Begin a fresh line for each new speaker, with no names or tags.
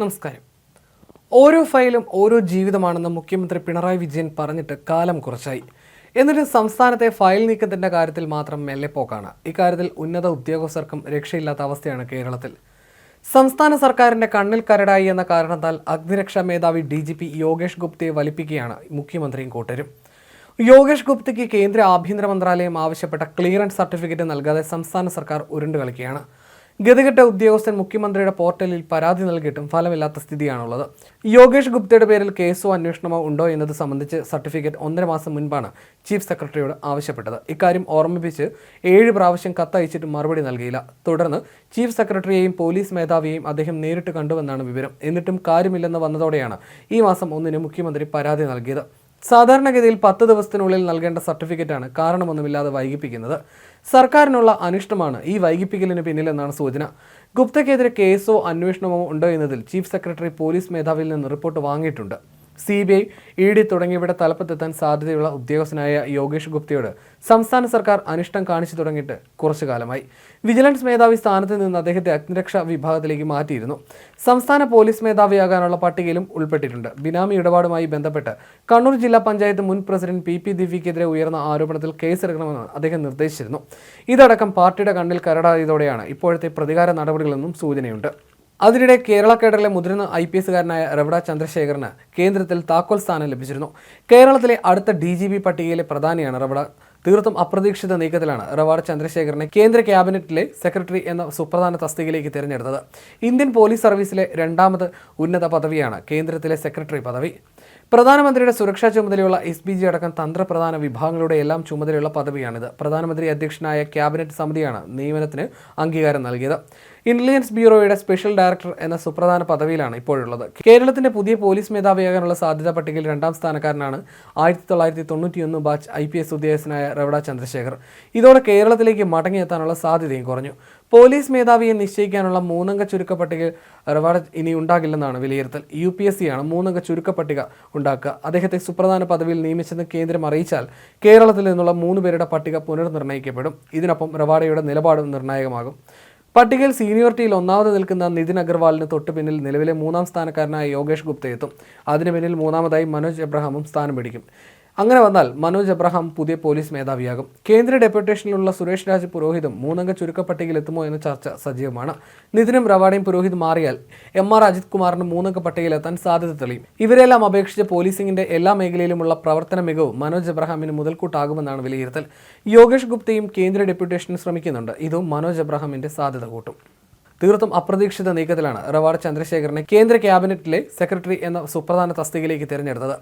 നമസ്കാരം. ഓരോ ഫയലും ഓരോ ജീവിതമാണെന്ന് മുഖ്യമന്ത്രി പിണറായി വിജയൻ പറഞ്ഞിട്ട് കാലം കുറച്ചായി. എന്നിട്ട് സംസ്ഥാനത്തെ ഫയൽ നീക്കത്തിന്റെ കാര്യത്തിൽ മാത്രം മെല്ലെപ്പോക്കാണ് ഇക്കാര്യത്തിൽ ഉന്നത ഉദ്യോഗസ്ഥർക്കും രക്ഷയില്ലാത്ത അവസ്ഥയാണ് കേരളത്തിൽ. സംസ്ഥാന സർക്കാരിന്റെ കണ്ണിൽ കരടായി എന്ന കാരണത്താൽ അഗ്നിരക്ഷാ മേധാവി ഡി ജി പി യോഗേഷ് ഗുപ്തയെ വലിപ്പിക്കുകയാണ് മുഖ്യമന്ത്രിയും കൂട്ടരും. യോഗേഷ് ഗുപ്തയ്ക്ക് കേന്ദ്ര ആഭ്യന്തര മന്ത്രാലയം ആവശ്യപ്പെട്ട ക്ലിയറൻസ് സർട്ടിഫിക്കറ്റ് നൽകാതെ സംസ്ഥാന സർക്കാർ ഉരുണ്ടു കളിക്കുകയാണ് ഗതികെട്ട ഉദ്യോഗസ്ഥൻ മുഖ്യമന്ത്രിയുടെ പോർട്ടലിൽ പരാതി നൽകിയിട്ടും ഫലമില്ലാത്ത സ്ഥിതിയാണുള്ളത്. യോഗേഷ് ഗുപ്തയുടെ പേരിൽ കേസോ അന്വേഷണമോ ഉണ്ടോ എന്നത് സംബന്ധിച്ച് സർട്ടിഫിക്കറ്റ് ഒന്നര മാസം മുൻപാണ് ചീഫ് സെക്രട്ടറിയോട് ആവശ്യപ്പെട്ടത്. ഇക്കാര്യം ഓർമ്മിപ്പിച്ച് ഏഴ് പ്രാവശ്യം കത്തയച്ചിട്ട് മറുപടി നൽകിയില്ല. തുടർന്ന് ചീഫ് സെക്രട്ടറിയെയും പോലീസ് മേധാവിയെയും അദ്ദേഹം നേരിട്ട് കണ്ടുവെന്നാണ് വിവരം. എന്നിട്ടും കാര്യമില്ലെന്ന് വന്നതോടെയാണ് ഈ മാസം ഒന്നിന് മുഖ്യമന്ത്രി പരാതി നൽകിയത്. സാധാരണഗതിയിൽ പത്ത് ദിവസത്തിനുള്ളിൽ നൽകേണ്ട സർട്ടിഫിക്കറ്റാണ് കാരണമൊന്നുമില്ലാതെ വൈകിപ്പിക്കുന്നത്. സർക്കാരിനുള്ള അനിഷ്ടമാണ് ഈ വൈകിപ്പിക്കലിന് പിന്നിലെന്നാണ് സൂചന. ഗുപ്തയ്ക്കെതിരെ കേസോ അന്വേഷണമോ ഉണ്ടോ എന്നതിൽ ചീഫ് സെക്രട്ടറി പോലീസ് മേധാവിയിൽ നിന്ന് റിപ്പോർട്ട് വാങ്ങിയിട്ടുണ്ട്. C B I E D തുടങ്ങിയവയുടെ തലപ്പത്തെത്താൻ സാധ്യതയുള്ള ഉദ്യോഗസ്ഥനായ യോഗേഷ് ഗുപ്തയോട് സംസ്ഥാന സർക്കാർ അനിഷ്ടം കാണിച്ചു തുടങ്ങിയിട്ട് കുറച്ചു കാലമായി. വിജിലൻസ് മേധാവി സ്ഥാനത്ത് നിന്ന് അദ്ദേഹത്തെ അഗ്നിരക്ഷാ വിഭാഗത്തിലേക്ക് മാറ്റിയിരുന്നു. സംസ്ഥാന പോലീസ് മേധാവിയാകാനുള്ള പട്ടികയിലും ഉൾപ്പെട്ടിട്ടുണ്ട്. ബിനാമി ഇടപാടുമായി ബന്ധപ്പെട്ട് കണ്ണൂർ ജില്ലാ പഞ്ചായത്ത് മുൻ പ്രസിഡന്റ് പി പി ദിവ്യക്കെതിരെ ഉയർന്ന ആരോപണത്തിൽ കേസെടുക്കണമെന്ന് അദ്ദേഹം നിർദ്ദേശിച്ചിരുന്നു. ഇതടക്കം പാർട്ടിയുടെ കണ്ണിൽ കരടായതോടെയാണ് ഇപ്പോഴത്തെ പ്രതികാര നടപടികളെന്നും സൂചനയുണ്ട്. അതിനിടെ കേരള കേഡറിലെ മുതിർന്ന ഐ പി എസുകാരനായ റവഡ ചന്ദ്രശേഖറിന് കേന്ദ്രത്തിൽ താക്കോൽ സ്ഥാനം ലഭിച്ചിരുന്നു. കേരളത്തിലെ അടുത്ത ഡി ജി പി പട്ടികയിലെ പ്രധാനിയാണ് റവഡ തീർത്തും അപ്രതീക്ഷിത നീക്കത്തിലാണ് റവാഡ് ചന്ദ്രശേഖറിനെ കേന്ദ്ര ക്യാബിനറ്റിലെ സെക്രട്ടറി എന്ന സുപ്രധാന തസ്തികയിലേക്ക് തിരഞ്ഞെടുത്തത്. ഇന്ത്യൻ പോലീസ് സർവീസിലെ രണ്ടാമത് ഉന്നത പദവിയാണ് കേന്ദ്രത്തിലെ സെക്രട്ടറി പദവി. പ്രധാനമന്ത്രിയുടെ സുരക്ഷാ ചുമതലയുള്ള എസ് ബി ജി അടക്കം തന്ത്രപ്രധാന വിഭാഗങ്ങളുടെ എല്ലാം ചുമതലയുള്ള പദവിയാണിത്. പ്രധാനമന്ത്രി അധ്യക്ഷനായ ക്യാബിനറ്റ് സമിതിയാണ് നിയമനത്തിന് അംഗീകാരം നൽകിയത്. ഇന്റലിജൻസ് ബ്യൂറോയുടെ സ്പെഷ്യൽ ഡയറക്ടർ എന്ന സുപ്രധാന പദവിയിലാണ് ഇപ്പോഴുള്ളത്. കേരളത്തിന്റെ പുതിയ പോലീസ് മേധാവിയാകാനുള്ള സാധ്യതാ പട്ടികയിൽ രണ്ടാം സ്ഥാനക്കാരനാണ് ആയിരത്തി തൊള്ളായിരത്തി തൊണ്ണൂറ്റിയൊന്ന് ബാച്ച് ഐ പി എസ് ഉദ്യോഗസ്ഥനായ റവട ചന്ദ്രശേഖർ. ഇതോടെ കേരളത്തിലേക്ക് മടങ്ങിയെത്താനുള്ള സാധ്യതയും കുറഞ്ഞു. പോലീസ് മേധാവിയെ നിശ്ചയിക്കാനുള്ള മൂന്നംഗ ചുരുക്ക പട്ടിക റവാഡ് ഇനി ഉണ്ടാകില്ലെന്നാണ് വിലയിരുത്തൽ. യു പി എസ് സിയാണ് മൂന്നംഗ ചുരുക്ക പട്ടിക ഉണ്ടാക്കുക. അദ്ദേഹത്തെ സുപ്രധാന പദവിയിൽ നിയമിച്ചെന്ന് കേന്ദ്രം അറിയിച്ചാൽ കേരളത്തിൽ നിന്നുള്ള മൂന്ന് പേരുടെ പട്ടിക പുനർനിർണയിക്കപ്പെടും. ഇതിനൊപ്പം റവാഡയുടെ നിലപാടും നിർണായകമാകും. പട്ടികയിൽ സീനിയോറിറ്റിയിൽ ഒന്നാമത് നിൽക്കുന്ന നിതിൻ അഗർവാളിന് തൊട്ട് പിന്നിൽ നിലവിലെ മൂന്നാം സ്ഥാനക്കാരനായ യോഗേഷ് ഗുപ്ത എത്തും അതിനു പിന്നിൽ മൂന്നാമതായി മനോജ് എബ്രഹാമും സ്ഥാനം പിടിക്കും. അങ്ങനെ വന്നാൽ മനോജ് അബ്രഹാം പുതിയ പോലീസ് മേധാവിയാകും. കേന്ദ്ര ഡെപ്യൂട്ടേഷനിലുള്ള സുരേഷ് രാജ് പുരോഹിതും മൂന്നംഗ ചുരുക്കപ്പട്ടികയിൽ എത്തുമോ എന്ന ചർച്ച സജീവമാണ്. നിതിനും റവാഡയും പുരോഹിത് മാറിയാൽ എം ആർ അജിത് കുമാറിന് മൂന്നംഗ പട്ടികയിലെത്താൻ സാധ്യത തെളിയും. ഇവരെല്ലാം അപേക്ഷിച്ച് പോലീസിംഗിന്റെ എല്ലാ മേഖലയിലുമുള്ള പ്രവർത്തന മികവും മനോജ് അബ്രഹാമിന് മുതൽക്കൂട്ടാകുമെന്നാണ് വിലയിരുത്തൽ. യോഗേഷ് ഗുപ്തയും കേന്ദ്ര ഡെപ്യൂട്ടേഷന് ശ്രമിക്കുന്നുണ്ട്. ഇതും മനോജ് അബ്രഹാമിന്റെ സാധ്യത കൂട്ടും. തീർത്തും അപ്രതീക്ഷിത നീക്കത്തിലാണ് റവാഡ് ചന്ദ്രശേഖരനെ കേന്ദ്ര ക്യാബിനറ്റിലെ സെക്രട്ടറി എന്ന സുപ്രധാന തസ്തികയിലേക്ക് തിരഞ്ഞെടുത്തത്.